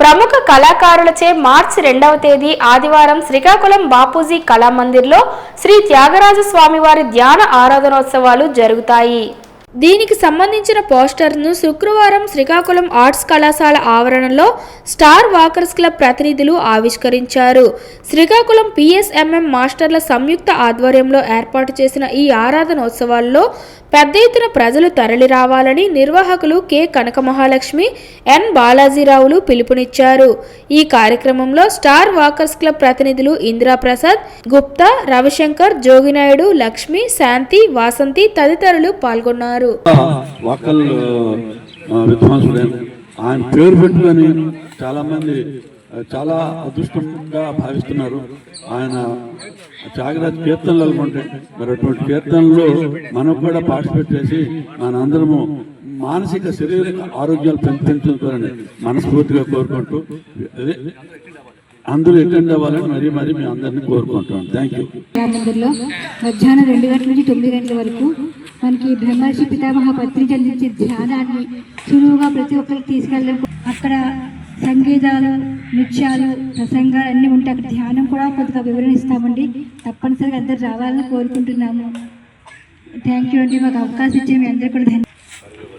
ప్రముఖ కళాకారులచే మార్చి రెండవ తేదీ ఆదివారం శ్రీకాకుళం బాపూజీ కళామందిర్లో శ్రీ త్యాగరాజ స్వామివారి ధ్యాన ఆరాధనోత్సవాలు జరుగుతాయి. దీనికి సంబంధించిన పోస్టర్ను శుక్రవారం శ్రీకాకుళం ఆర్ట్స్ కళాశాల ఆవరణలో స్టార్ వాకర్స్ క్లబ్ ప్రతినిధులు ఆవిష్కరించారు. శ్రీకాకుళం పిఎస్ఎంఎం మాస్టర్ల సంయుక్త ఆధ్వర్యంలో ఏర్పాటు చేసిన ఈ ఆరాధనోత్సవాల్లో పెద్ద ఎత్తున ప్రజలు తరలి రావాలని నిర్వాహకులు కె. కనక మహాలక్ష్మి ఎన్. బాలాజీరావులు పిలుపునిచ్చారు. ఈ కార్యక్రమంలో స్టార్ వాకర్స్ క్లబ్ ప్రతినిధులు ఇందిరాప్రసాద్ గుప్తా రవిశంకర్ జోగినాయుడు లక్ష్మి శాంతి వాసంతి తదితరులు పాల్గొన్నారు. ఆయన పేరు పెట్టుకొని చాలా మంది చాలా అదృష్టంగా భావిస్తున్నారు. ఆయన త్యాగరాజ్ కీర్తనలు అనుకుంటే మరి అటువంటి కీర్తనలు మనం కూడా పార్టిసిపేట్ చేసి మనందరము మానసిక శారీరక ఆరోగ్యాలు పెంపొందించుకోవాలని మనస్ఫూర్తిగా కోరుకుంటూ అందరూ అటెండ్ అవ్వాలని మరీ మరీ మీ అందరినీ కోరుకుంటున్నాను థ్యాంక్ యూ మందిర్లో మధ్యాహ్నం రెండు గంటల నుంచి తొమ్మిది గంటల వరకు మనకి బ్రహ్మర్షి పితామహ పత్రిక అందించే ధ్యానాన్ని సులువుగా ప్రతి ఒక్కరికి తీసుకెళ్ళడం అక్కడ సంగీతాలు నృత్యాలు ప్రసంగాలు అన్నీ ఉంటే అక్కడ ధ్యానం కూడా కొద్దిగా వివరణ ఇస్తామండి. తప్పనిసరిగా అందరు రావాలని కోరుకుంటున్నాము. థ్యాంక్ యూ అండి. మాకు అవకాశం ఇచ్చే మీ అందరూ కూడా